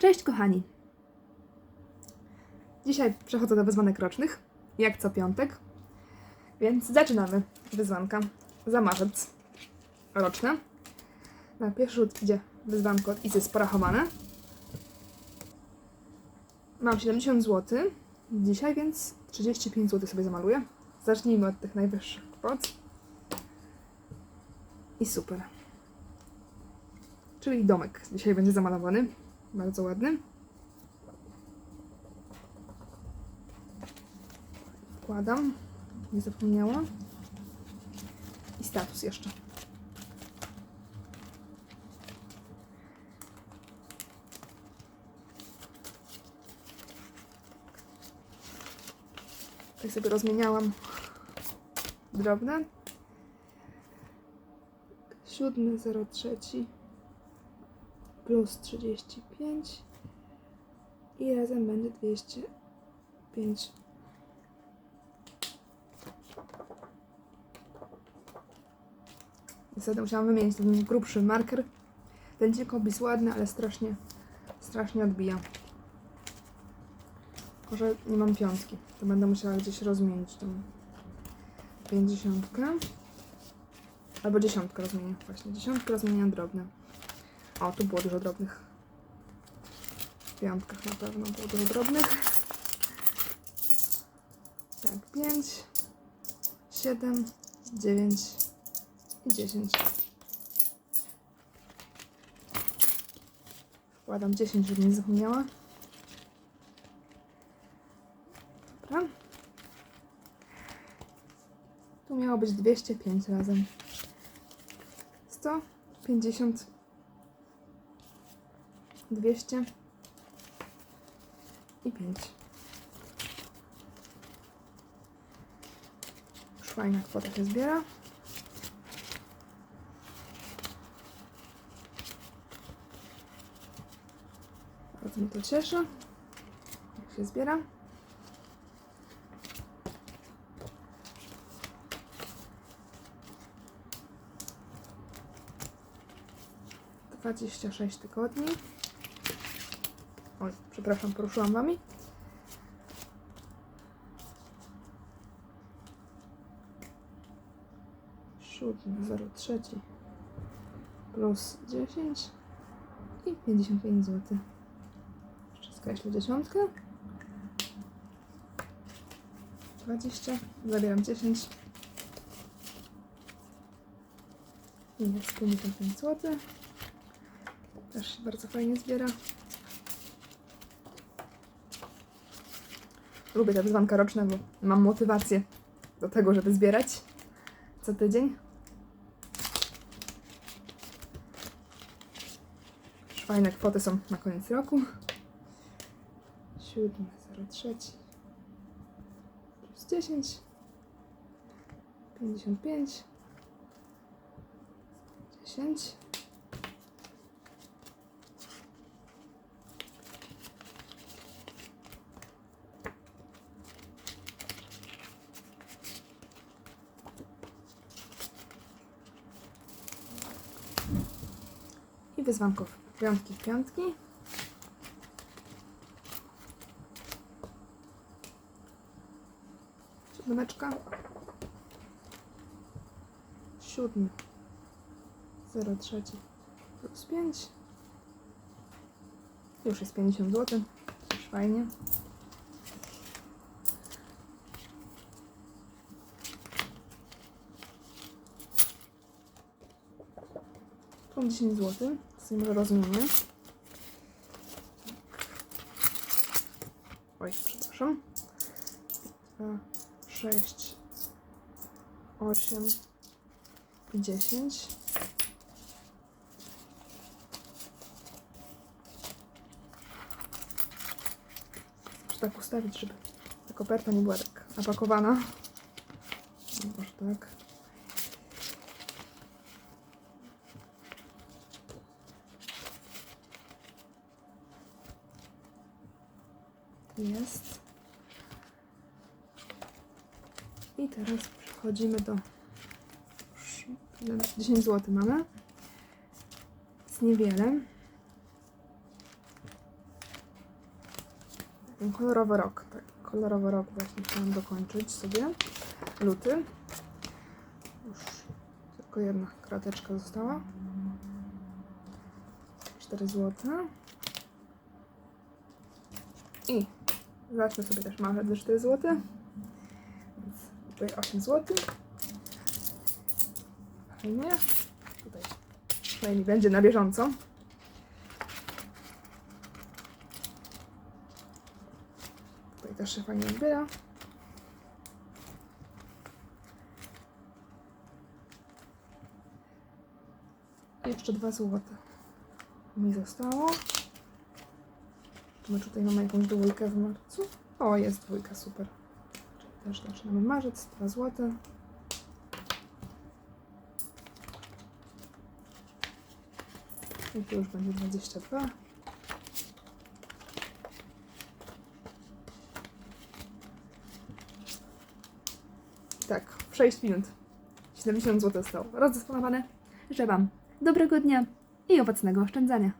Cześć kochani! Dzisiaj przechodzę do wyzwanek rocznych, jak co piątek, więc zaczynamy wyzwanka za marzec roczne. Na pierwszy rzut idzie wyzwanko od Izy Sporachowane. Mam 70 zł dzisiaj, więc 35 zł sobie zamaluję. Zacznijmy od tych najwyższych kwot. I super. Czyli domek dzisiaj będzie zamalowany. Bardzo ładny. Wkładam. Nie zapomniałam. I status jeszcze. Tak sobie rozmieniałam drobne. Siódmy, zero trzeci plus 35 i razem będzie 205. Niestety musiałam wymienić ten grubszy marker. Ten ciekopis ładny, ale strasznie, strasznie odbija. Może nie mam piątki, to będę musiała gdzieś rozmienić tą pięćdziesiątkę. Albo dziesiątkę rozmienię, właśnie. Dziesiątkę rozmienię na drobne. O, tu było dużo drobnych. W piątkach na pewno było dużo drobnych. Tak, 5, 7, 9 i 10. Wkładam 10, żeby nie zapomniała. Dobra. Tu miało być 205 razem. 150 200 i 5. Już fajna kwota się zbiera. Bardzo mnie to cieszy. Jak się zbiera. Dwadzieścia sześć tygodni. Oj, przepraszam, poruszyłam wami. Siódmy, zero trzeci plus 10 i 55 zł. Jeszcze skreślę dziesiątkę. 20, zabieram 10. I jest 55 zł. Też się bardzo fajnie zbiera. Lubię te wyzwanka roczne, bo mam motywację do tego, żeby zbierać co tydzień. Fajne kwoty są na koniec roku. 7, 03 plus 10 55 10 i wyzwanków piątki w piątki. Siódemeczka. Siódmy. Zero trzeci plus pięć. Już jest 50 zł. Już fajnie. Mam 10 zł. Sobie może rozmienię. Oj, przepraszam. 2, 6, 8 i 10. Muszę tak ustawić, żeby ta koperta nie była tak napakowana. Może tak. Jest. I teraz przechodzimy do. już 10 zł mamy. Z niewiele. Kolorowy rok, tak. Kolorowy rok właśnie chciałam dokończyć sobie. Luty. Już tylko jedna krateczka została. 4 złote. I zacznę sobie też marzec za 4 złote. Więc tutaj 8 zł. Fajnie. Tutaj przynajmniej będzie na bieżąco. Tutaj też się fajnie odbiera. Jeszcze dwa złote mi zostało. My tutaj mamy jakąś dwójkę w marcu? O, jest dwójka, super. Czyli też zaczynamy marzec, dwa złote. I tu już będzie 22. Tak, w 6 minut. 70 zł zostało rozdysponowane. Życzę Wam dobrego dnia i owocnego oszczędzania.